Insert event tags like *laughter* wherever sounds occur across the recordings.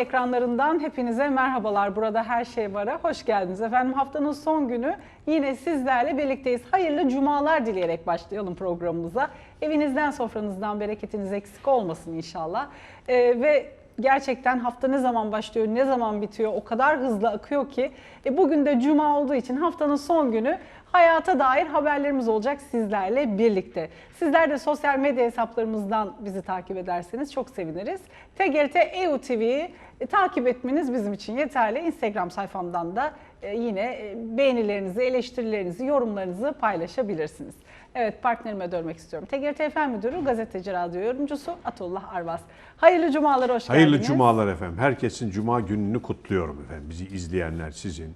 Ekranlarından hepinize merhabalar. Burada her şey var'a hoş geldiniz. Efendim haftanın son günü yine sizlerle birlikteyiz. Hayırlı cumalar dileyerek başlayalım programımıza. Evinizden sofranızdan bereketiniz eksik olmasın inşallah. Ee, ve gerçekten hafta ne zaman başlıyor, ne zaman bitiyor o kadar hızlı akıyor ki. E, bugün de cuma olduğu için haftanın son günü hayata dair haberlerimiz olacak sizlerle birlikte. Sizler de sosyal medya hesaplarımızdan bizi takip ederseniz çok seviniriz. TGRT EU TV'yi e, takip etmeniz bizim için yeterli. Instagram sayfamdan da e, yine e, beğenilerinizi, eleştirilerinizi, yorumlarınızı paylaşabilirsiniz. Evet partnerime dönmek istiyorum. TGRT FM Müdürü, gazeteci, radyo yorumcusu Atullah Arvas. Hayırlı cumalar, hoş Hayırlı geldiniz. cumalar efendim. Herkesin cuma gününü kutluyorum efendim. Bizi izleyenler sizin,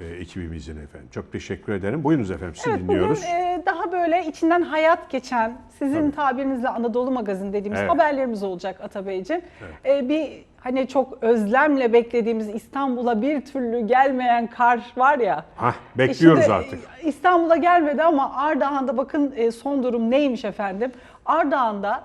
e, ekibimizin efendim. Çok teşekkür ederim. Buyurunuz efendim sizi Evet dinliyoruz. bugün e, daha böyle içinden hayat geçen, sizin Tabii. tabirinizle Anadolu Magazin dediğimiz Evet. haberlerimiz olacak Atabeyciğim. E, bir hani çok özlemle beklediğimiz İstanbul'a bir türlü gelmeyen kar var ya. Hah, bekliyoruz Şimdi, artık. e, İstanbul'a gelmedi ama Ardahan'da bakın e, son durum neymiş efendim? Ardahan'da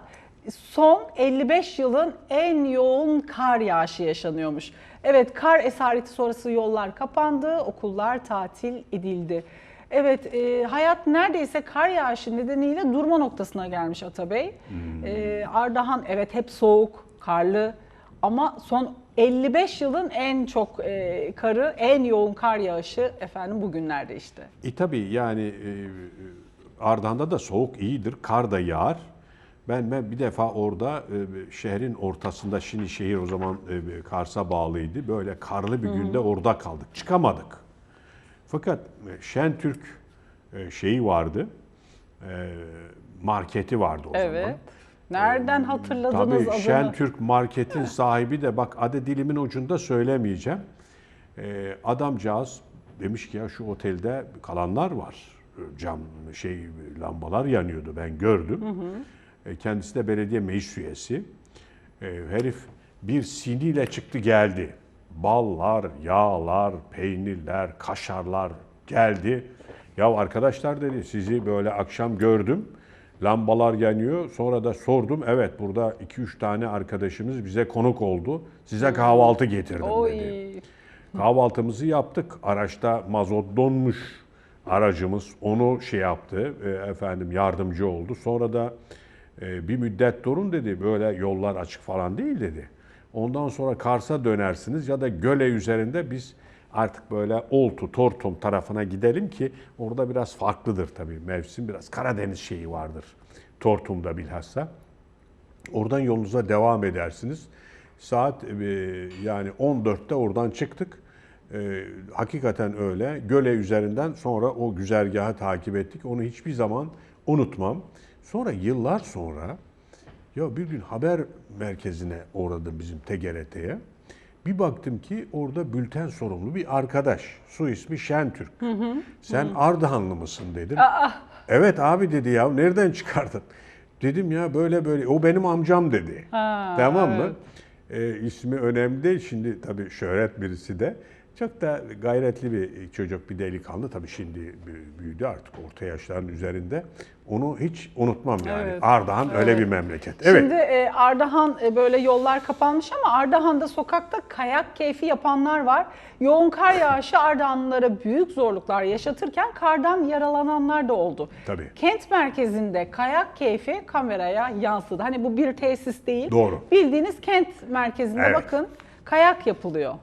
son 55 yılın en yoğun kar yağışı yaşanıyormuş. Evet kar esareti sonrası yollar kapandı, okullar tatil edildi. Evet e, hayat neredeyse kar yağışı nedeniyle durma noktasına gelmiş Atabey. Hmm. E, Ardahan evet hep soğuk, karlı ama son 55 yılın en çok e, karı, en yoğun kar yağışı efendim bugünlerde işte. E tabii yani e, Ardahan'da da soğuk iyidir. Kar da yağar. Ben, ben bir defa orada e, şehrin ortasında şimdi şehir o zaman e, Kars'a bağlıydı. Böyle karlı bir günde orada kaldık. Çıkamadık. Fakat e, Şentürk e, şeyi vardı. E, marketi vardı o Evet. zaman. Nereden hatırladınız Tabii adını? Şentürk Market'in sahibi de bak adı dilimin ucunda söylemeyeceğim. Ee, adamcağız demiş ki ya şu otelde kalanlar var. Cam şey lambalar yanıyordu ben gördüm. E, Kendisi de belediye meclis üyesi. E, herif bir siniyle çıktı geldi. Ballar, yağlar, peynirler, kaşarlar geldi. Ya arkadaşlar dedi sizi böyle akşam gördüm. Lambalar yanıyor. Sonra da sordum. Evet burada 2-3 tane arkadaşımız bize konuk oldu. Size kahvaltı getirdim Oy. dedi. Kahvaltımızı yaptık. Araçta mazot donmuş aracımız. Onu şey yaptı. e, efendim yardımcı oldu. Sonra da e, bir müddet durun dedi. Böyle yollar açık falan değil dedi. Ondan sonra Kars'a dönersiniz ya da Göle üzerinde biz artık böyle Oltu, Tortum tarafına gidelim ki orada biraz farklıdır tabii mevsim. Biraz Karadeniz şeyi vardır. Tortum'da bilhassa. Oradan yolunuza devam edersiniz. Saat e, yani 14'te oradan çıktık. E, hakikaten öyle. Göle üzerinden sonra o güzergahı takip ettik. Onu hiçbir zaman unutmam. Sonra yıllar sonra ya bir gün haber merkezine uğradım bizim TGRT'ye. Bir baktım ki orada bülten sorumlu bir arkadaş. Su ismi Şentürk. Sen Ardahanlı mısın dedim. Evet abi dedi ya nereden çıkardın? Dedim ya böyle böyle o benim amcam dedi. Ha, tamam mı? Ee, ismi önemli değil şimdi tabii şöhret birisi de. Çok da gayretli bir çocuk, bir delikanlı. Tabii şimdi büyüdü artık orta yaşların üzerinde. Onu hiç unutmam yani. Evet, Ardahan öyle bir memleket. Evet. Şimdi e, Ardahan e, böyle yollar kapanmış ama Ardahan'da sokakta kayak keyfi yapanlar var. Yoğun kar yağışı Ardahanlılara büyük zorluklar yaşatırken kardan yaralananlar da oldu. Tabii. Kent merkezinde kayak keyfi kameraya yansıdı. Hani bu bir tesis değil. Doğru. Bildiğiniz kent merkezinde Evet. bakın kayak yapılıyor.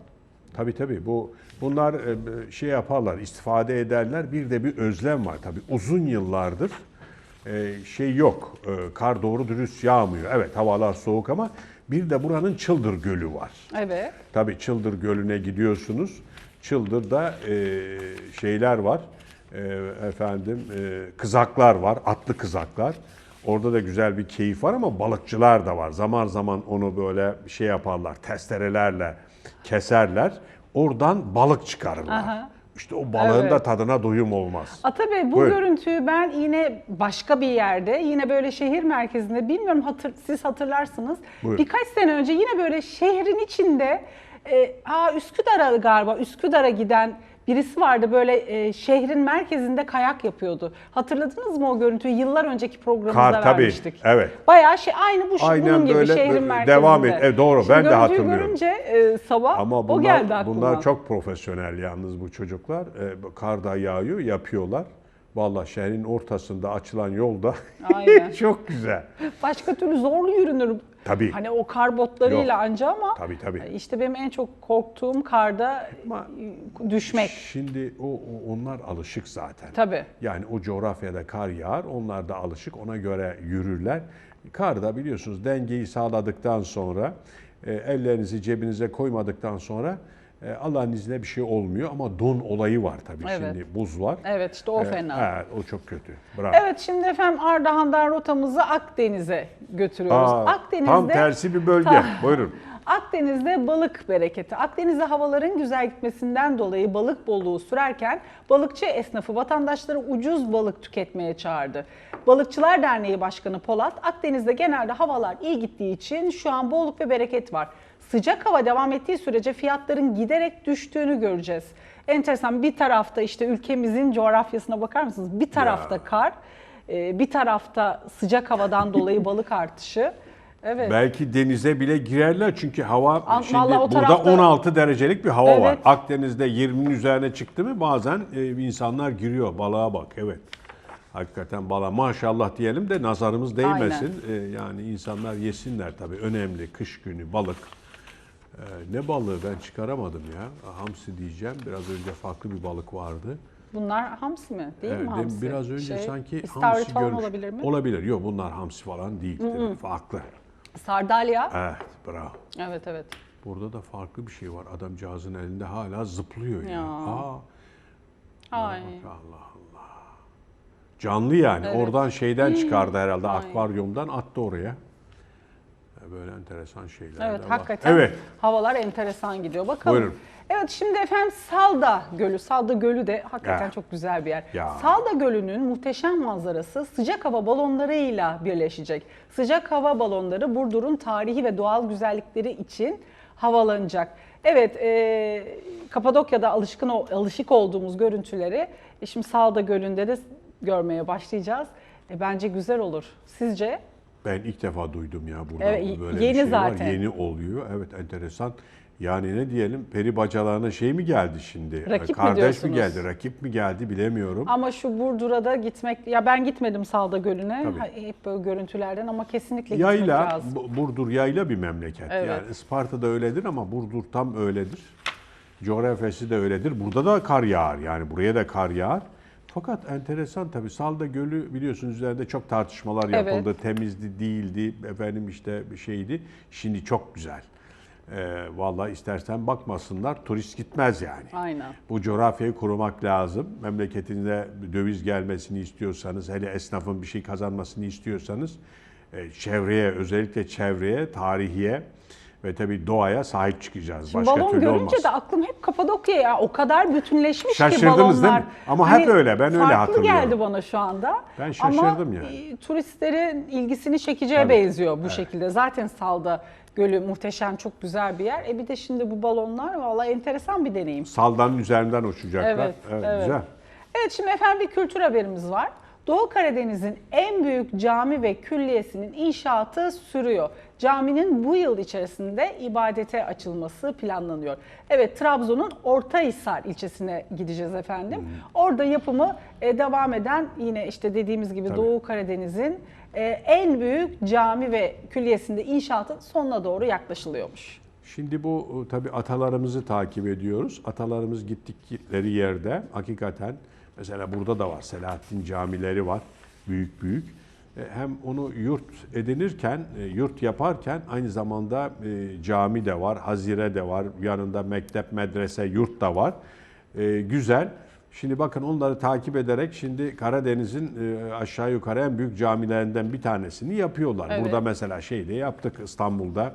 Tabii tabii bu bunlar e, şey yaparlar, istifade ederler. Bir de bir özlem var tabii. Uzun yıllardır e, şey yok. e, Kar doğru dürüst yağmıyor. Evet havalar soğuk ama bir de buranın Çıldır Gölü var. Evet. Tabii Çıldır Gölü'ne gidiyorsunuz. Çıldır'da şeyler var. Efendim kızaklar var, atlı kızaklar. Orada da güzel bir keyif var ama balıkçılar da var. Zaman zaman onu böyle şey yaparlar, testerelerle keserler. Oradan balık çıkarırlar. Aha. İşte o balığın da Evet. tadına doyum olmaz. Atabey bu Buyurun. görüntüyü ben yine başka bir yerde, yine böyle şehir merkezinde, bilmiyorum hatır, siz hatırlarsınız. Buyurun. Birkaç sene önce yine böyle şehrin içinde, e, aa Üsküdar'a galiba, Üsküdar'a giden birisi vardı böyle e, şehrin merkezinde kayak yapıyordu. Hatırladınız mı o görüntüyü? Yıllar önceki programımızda Kar tabii. vermiştik. Evet. Bayağı şey aynı bu Aynen bunun gibi böyle şehrin böyle merkezinde. devam et. E, doğru, Şimdi ben de hatırlıyorum. görünce e, sabah Ama o bunlar, geldi aklıma. bunlar çok profesyonel yalnız bu çocuklar. Ee, kar da yağıyor, yapıyorlar. Vallahi şehrin ortasında açılan yolda Aynen. *laughs* çok güzel. Başka türlü zorlu yürünür. Tabii. Hani o kar botlarıyla anca ama Tabii, tabii. işte benim en çok korktuğum karda Ama düşmek. Şimdi o, o- onlar alışık zaten. Tabii. Yani o coğrafyada kar yağar, onlar da alışık, ona göre yürürler. Karda biliyorsunuz dengeyi sağladıktan sonra, e, ellerinizi cebinize koymadıktan sonra Allah'ın izniyle bir şey olmuyor. Ama don olayı var tabii Evet. şimdi, buz var. Evet işte o E, fena. Evet, o çok kötü. Bravo. Evet şimdi efendim Ardahan'dan rotamızı Akdeniz'e götürüyoruz. Aa, Akdeniz'de tam tersi bir bölge. *laughs* Buyurun. Akdeniz'de balık bereketi. Akdeniz'de havaların güzel gitmesinden dolayı balık bolluğu sürerken balıkçı esnafı vatandaşları ucuz balık tüketmeye çağırdı. Balıkçılar Derneği Başkanı Polat, Akdeniz'de genelde havalar iyi gittiği için şu an bolluk ve bereket var. Sıcak hava devam ettiği sürece fiyatların giderek düştüğünü göreceğiz. Enteresan bir tarafta işte ülkemizin coğrafyasına bakar mısınız? Bir tarafta Ya. kar, e, bir tarafta sıcak havadan dolayı *laughs* balık artışı. Evet. Belki denize bile girerler çünkü hava Al- şimdi burada tarafta- 16 derecelik bir hava var. Evet. Akdeniz'de 20'nin üzerine çıktı mı bazen e, insanlar giriyor. Balığa bak evet. Hakikaten bala maşallah diyelim de nazarımız değmesin. E, yani insanlar yesinler tabii. Önemli kış günü balık. E, ne balığı ben çıkaramadım ya. Hamsi diyeceğim. Biraz önce farklı bir balık vardı. Bunlar hamsi mi? Değil Evet, mi hamsi? Biraz önce Şey, sanki hamsi falan görmüş. olabilir mi? Olabilir. Yok bunlar hamsi falan değil. Farklı. Sardalya. Evet bravo. Evet evet. Burada da farklı bir şey var. Adamcağızın elinde hala zıplıyor ya. Ya. Aa, Ay. Allah Allah. Canlı yani. Evet. Oradan şeyden çıkardı herhalde. Ay. Akvaryumdan attı oraya. Böyle enteresan şeyler Evet de var. hakikaten Evet. havalar enteresan gidiyor. Bakalım. Buyurun. Evet şimdi efendim Salda Gölü. Salda Gölü de hakikaten Ya. çok güzel bir yer. Ya. Salda Gölü'nün muhteşem manzarası sıcak hava balonlarıyla birleşecek. Sıcak hava balonları Burdur'un tarihi ve doğal güzellikleri için havalanacak. Evet, e, Kapadokya'da alışkın alışık olduğumuz görüntüleri e, şimdi Salda Gölü'nde de görmeye başlayacağız. E, bence güzel olur. Sizce? Ben ilk defa duydum ya burada Evet, böyle yeni bir şey zaten. var. Yeni oluyor. Evet enteresan. Yani ne diyelim peri bacalarına şey mi geldi şimdi? Rakip mi Kardeş mi diyorsunuz? geldi? Rakip mi geldi bilemiyorum. Ama şu Burdur'a da gitmek, ya ben gitmedim Salda Gölü'ne Tabii. Hep böyle görüntülerden ama kesinlikle gitmek Yayla, lazım. Bu- Burdur yayla bir memleket. Evet. Yani Isparta'da öyledir ama Burdur tam öyledir. Coğrafyası da öyledir. Burada da kar yağar yani buraya da kar yağar. Fakat enteresan tabii Salda Gölü biliyorsunuz üzerinde çok tartışmalar Evet. yapıldı. Temizdi, değildi, efendim işte bir şeydi. Şimdi çok güzel. Ee, vallahi istersen bakmasınlar, turist gitmez yani. Aynen. Bu coğrafyayı korumak lazım. Memleketinde döviz gelmesini istiyorsanız, hele esnafın bir şey kazanmasını istiyorsanız e, çevreye, özellikle çevreye, tarihiye ve tabii doğaya sahip çıkacağız. Şimdi Başka balon türlü görünce olmaz. de aklım hep Kapadokya ya. O kadar bütünleşmiş ki Şaşırdınız balonlar. değil mi? Ama hep öyle, ben öyle farklı hatırlıyorum. geldi bana şu anda. Ben şaşırdım Ama yani. e, turistlerin ilgisini çekeceği Tabii. benziyor bu şekilde. Zaten Salda Gölü muhteşem, çok güzel bir yer. E bir de şimdi bu balonlar vallahi enteresan bir deneyim. Saldanın üzerinden uçacaklar. Evet, evet. Güzel. Evet şimdi efendim bir kültür haberimiz var. Doğu Karadeniz'in en büyük cami ve külliyesinin inşaatı sürüyor. Caminin bu yıl içerisinde ibadete açılması planlanıyor. Evet Trabzon'un Ortahisar ilçesine gideceğiz efendim. Hmm. Orada yapımı e, devam eden yine işte dediğimiz gibi Tabii. Doğu Karadeniz'in e, en büyük cami ve külliyesinde inşaatın sonuna doğru yaklaşılıyormuş. Şimdi bu e, tabii atalarımızı takip ediyoruz. Atalarımız gittikleri yerde hakikaten mesela burada da var Selahattin camileri var büyük büyük. E, Hem onu yurt edinirken, e, yurt yaparken aynı zamanda e, cami de var, hazire de var, yanında mektep, medrese, yurt da var. Güzel. Şimdi bakın onları takip ederek şimdi Karadeniz'in aşağı yukarı en büyük camilerinden bir tanesini yapıyorlar. Evet. Burada mesela şeyde yaptık İstanbul'da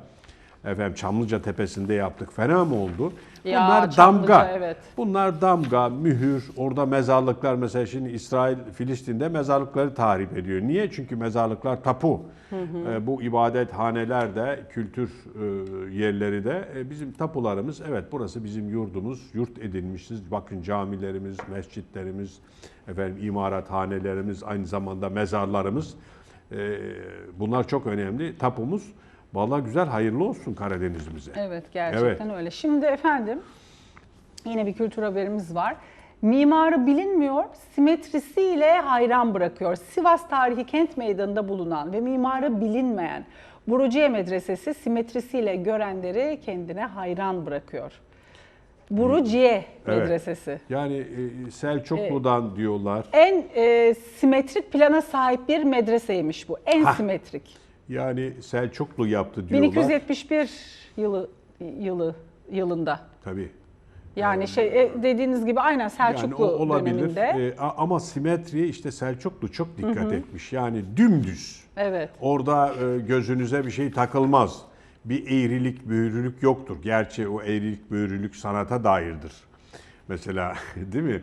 Efendim Çamlıca Tepesi'nde yaptık. Fena mı oldu? Ya, Bunlar Çamlıca, damga. evet. Bunlar damga, mühür. Orada mezarlıklar mesela şimdi İsrail, Filistin'de mezarlıkları tahrip ediyor. Niye? Çünkü mezarlıklar tapu. Ee, bu ibadethaneler de, kültür e, yerleri de e, bizim tapularımız. Evet burası bizim yurdumuz. Yurt edinmişiz. Bakın camilerimiz, mescitlerimiz, efendim imarathanelerimiz, aynı zamanda mezarlarımız. Ee, bunlar çok önemli. Tapumuz. Vallahi güzel, hayırlı olsun Karadeniz'imize. Evet gerçekten öyle. Şimdi efendim yine bir kültür haberimiz var. Mimarı bilinmiyor, simetrisiyle hayran bırakıyor. Sivas Tarihi Kent Meydanı'nda bulunan ve mimarı bilinmeyen Buruciye Medresesi simetrisiyle görenleri kendine hayran bırakıyor. Buruciye Evet. Medresesi. Yani e, Selçuklu'dan diyorlar. En e, simetrik plana sahip bir medreseymiş bu. En Hah. simetrik. Yani Selçuklu yaptı diyorlar. 1271 yılı yılı yılında. Tabii. Yani şey e, dediğiniz gibi aynen Yani Selçuklu o olabilir. döneminde. E, ama simetriye işte Selçuklu çok dikkat etmiş. Yani dümdüz. Evet. Orada e, gözünüze bir şey takılmaz. Bir eğrilik, büğrülük yoktur. Gerçi o eğrilik, büğrülük sanata dairdir. Mesela *laughs* değil mi?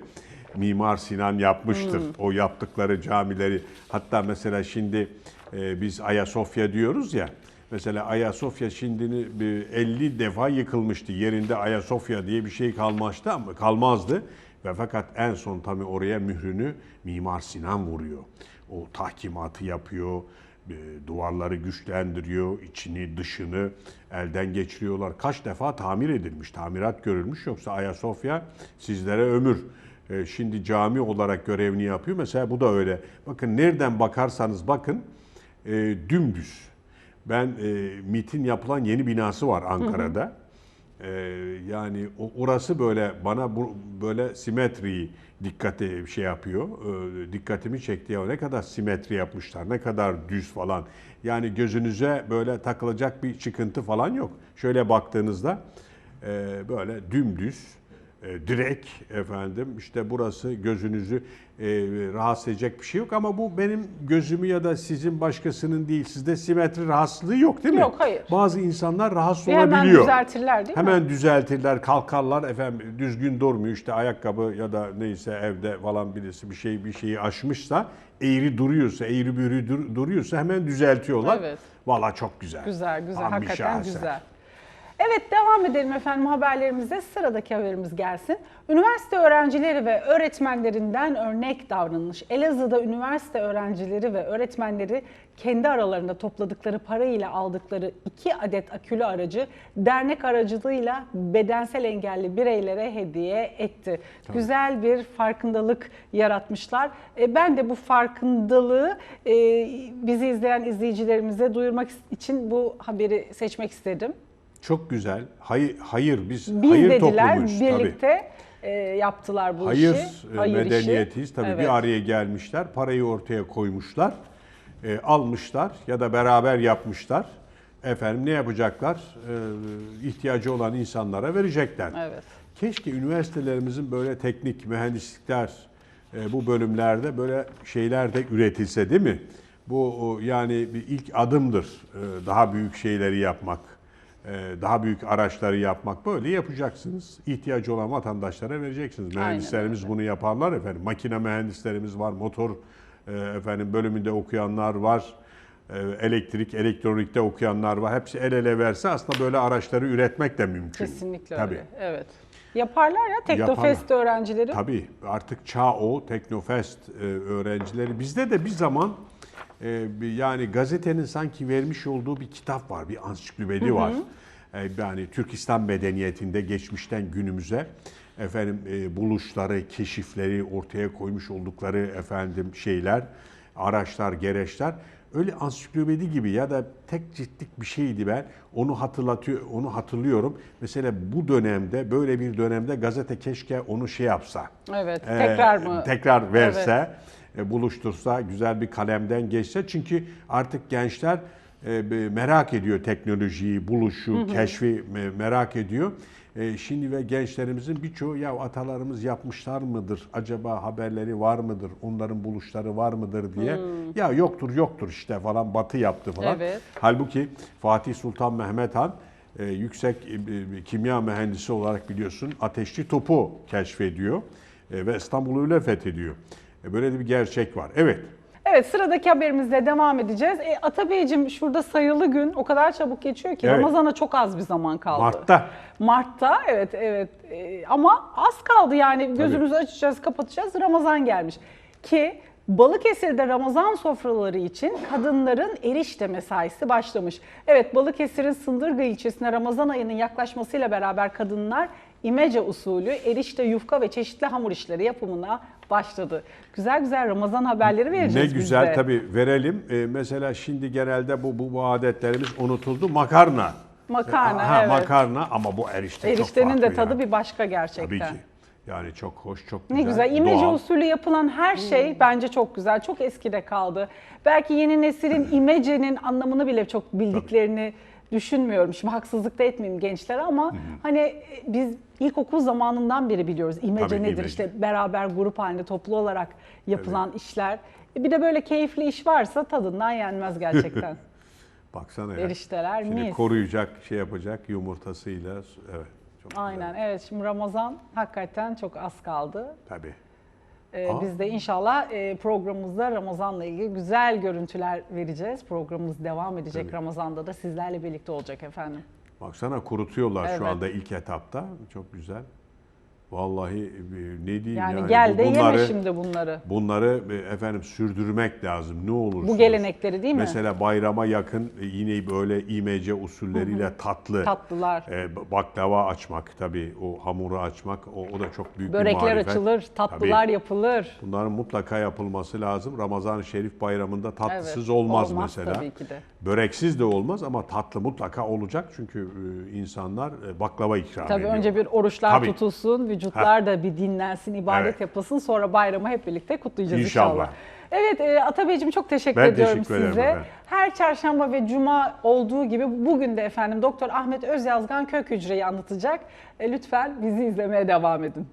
Mimar Sinan yapmıştır o yaptıkları camileri. Hatta mesela şimdi e, biz Ayasofya diyoruz ya. Mesela Ayasofya şimdi bir 50 defa yıkılmıştı. Yerinde Ayasofya diye bir şey kalmıştı ama kalmazdı. Ve fakat en son tabii oraya mührünü Mimar Sinan vuruyor. O tahkimatı yapıyor, e, duvarları güçlendiriyor, içini dışını elden geçiriyorlar. Kaç defa tamir edilmiş, tamirat görülmüş yoksa Ayasofya sizlere ömür. E, Şimdi cami olarak görevini yapıyor. Mesela bu da öyle. Bakın nereden bakarsanız bakın e, dümdüz. Ben e, MIT'in yapılan yeni binası var Ankara'da. E, yani orası böyle bana bu böyle simetriyi dikkate şey yapıyor. E, dikkatimi çekti ya ne kadar simetri yapmışlar. Ne kadar düz falan. Yani gözünüze böyle takılacak bir çıkıntı falan yok. Şöyle baktığınızda e, böyle dümdüz e, direkt efendim işte burası gözünüzü e, rahatsız edecek bir şey yok ama bu benim gözümü ya da sizin başkasının değil sizde simetri rahatsızlığı yok değil mi? Yok, hayır. Bazı insanlar rahatsız Ve hemen olabiliyor. düzeltirler değil mi? Hemen düzeltirler, kalkarlar efendim düzgün durmuyor işte ayakkabı ya da neyse evde falan birisi bir şey bir şeyi aşmışsa eğri duruyorsa, eğri büğrü dur- duruyorsa hemen düzeltiyorlar. Evet. Valla çok güzel. Güzel güzel Tam hakikaten güzel. Evet devam edelim efendim haberlerimize. Sıradaki haberimiz gelsin. Üniversite öğrencileri ve öğretmenlerinden örnek davranış. Elazığ'da üniversite öğrencileri ve öğretmenleri kendi aralarında topladıkları parayla aldıkları iki adet akülü aracı dernek aracılığıyla bedensel engelli bireylere hediye etti. Güzel bir farkındalık yaratmışlar. E, ben de bu farkındalığı e, bizi izleyen izleyicilerimize duyurmak için bu haberi seçmek istedim. Çok güzel. Hayır, hayır biz, Biz hayır dediler toplumuyuz tabii. birlikte e, yaptılar bu Hayır, işi. e, Hayır işi. medeniyetiyiz. Tabii Evet. bir araya gelmişler, parayı ortaya koymuşlar, e, almışlar ya da beraber yapmışlar. Efendim ne yapacaklar? E, ihtiyacı olan insanlara verecekler. Evet. Keşke üniversitelerimizin böyle teknik, mühendislikler e, bu bölümlerde böyle şeyler de üretilse değil mi? Bu yani bir ilk adımdır e, daha büyük şeyleri yapmak, daha büyük araçları yapmak böyle yapacaksınız. İhtiyacı olan vatandaşlara vereceksiniz. Mühendislerimiz bunu yaparlar efendim. Makine mühendislerimiz var, motor e, efendim bölümünde okuyanlar var. e, Elektrik, elektronikte okuyanlar var. Hepsi el ele verse aslında böyle araçları üretmek de mümkün. Kesinlikle Tabii. öyle. Evet. Yaparlar ya Teknofest Yaparlar. öğrencileri. Tabii artık çağ o, Teknofest e, öğrencileri. Bizde de bir zaman yani gazetenin sanki vermiş olduğu bir kitap var, bir ansiklopedi var. E, yani Türkistan medeniyetinde geçmişten günümüze efendim e, buluşları, keşifleri ortaya koymuş oldukları efendim şeyler, araçlar, gereçler öyle ansiklopedi gibi ya da tek ciltlik bir şeydi ben. Onu hatırlatıyor, onu hatırlıyorum. Mesela bu dönemde böyle bir dönemde gazete keşke onu şey yapsa. Evet. Ee, Tekrar mı? Tekrar verse, e, buluştursa, güzel bir kalemden geçse. Çünkü artık gençler e, merak ediyor teknolojiyi, buluşu, keşfi me- merak ediyor. E, Şimdi ve gençlerimizin birçoğu ya atalarımız yapmışlar mıdır? Acaba haberleri var mıdır? Onların buluşları var mıdır diye. Ya yoktur yoktur işte falan Batı yaptı falan. Evet. Halbuki Fatih Sultan Mehmet Han e, yüksek e, kimya mühendisi olarak biliyorsun ateşli topu keşfediyor e, ve İstanbul'u öyle fethediyor. E, böyle de bir gerçek var. Evet. Evet sıradaki haberimizle devam edeceğiz. E, Atabeyciğim şurada sayılı gün o kadar çabuk geçiyor ki Evet. Ramazan'a çok az bir zaman kaldı. Mart'ta. Mart'ta evet evet E, ama az kaldı yani gözümüzü açacağız kapatacağız Ramazan gelmiş. Ki Balıkesir'de Ramazan sofraları için kadınların erişte mesaisi başlamış. Evet Balıkesir'in Sındırgı ilçesine Ramazan ayının yaklaşmasıyla beraber kadınlar imece usulü erişte, yufka ve çeşitli hamur işleri yapımına başladı. Güzel güzel Ramazan haberleri Ne vereceğiz biz güzel de. tabii verelim. E, mesela şimdi genelde bu, bu, bu adetlerimiz unutuldu. Makarna. Makarna, Ha, evet. Makarna ama bu erişte çok Eriştenin de tadı yani. bir başka gerçekten. Tabii ki. Yani çok hoş, çok Ne güzel. güzel. İmece doğal. usulü yapılan her şey bence çok güzel. Çok eskide kaldı. Belki yeni neslin *laughs* imecenin anlamını bile çok bildiklerini düşünmüyorum. Şimdi haksızlık da etmeyeyim gençlere ama hani e, biz ilkokul zamanından beri biliyoruz. İmece Tabii, nedir? imece. İşte beraber grup halinde toplu olarak yapılan işler. E, Bir de böyle keyifli iş varsa tadından yenmez gerçekten. *laughs* *laughs* Baksana ya. Erişteler Şimdi mis. koruyacak, şey yapacak yumurtasıyla. Evet. Çok güzel. Aynen evet şimdi Ramazan hakikaten çok az kaldı. Tabii. Ee, Aa. biz de inşallah e, programımızda Ramazan'la ilgili güzel görüntüler vereceğiz. Programımız devam edecek Tabii. Ramazan'da da sizlerle birlikte olacak efendim. Baksana kurutuyorlar Evet. şu anda ilk etapta. Çok güzel. Vallahi e, ne diyeyim Yani, yani. gel de bu- bunları, yeme şimdi bunları. Bunları e, efendim sürdürmek lazım ne olur. Bu gelenekleri değil mi? Mesela bayrama yakın e, yine böyle imece usulleriyle tatlı. Tatlılar. e, baklava açmak tabii o hamuru açmak o, o da çok büyük bir Börekler marifet. açılır, tatlılar Tabii. yapılır. Bunların mutlaka yapılması lazım. Ramazan-ı Şerif bayramında tatlısız Evet, olmaz, olmaz mesela. tabii ki de. Böreksiz de olmaz ama tatlı mutlaka olacak çünkü insanlar baklava ikram Tabii ediyor. önce bir oruçlar Tabii. tutulsun, vücutlar da bir dinlensin, ibadet Evet. yapılsın. Sonra bayramı hep birlikte kutlayacağız inşallah. İnşallah. Evet e, Atabeyciğim çok teşekkür Ben ediyorum teşekkür ederim size. efendim. Her çarşamba ve cuma olduğu gibi bugün de efendim Doktor Ahmet Özyazgan kök hücreyi anlatacak. E, lütfen bizi izlemeye devam edin.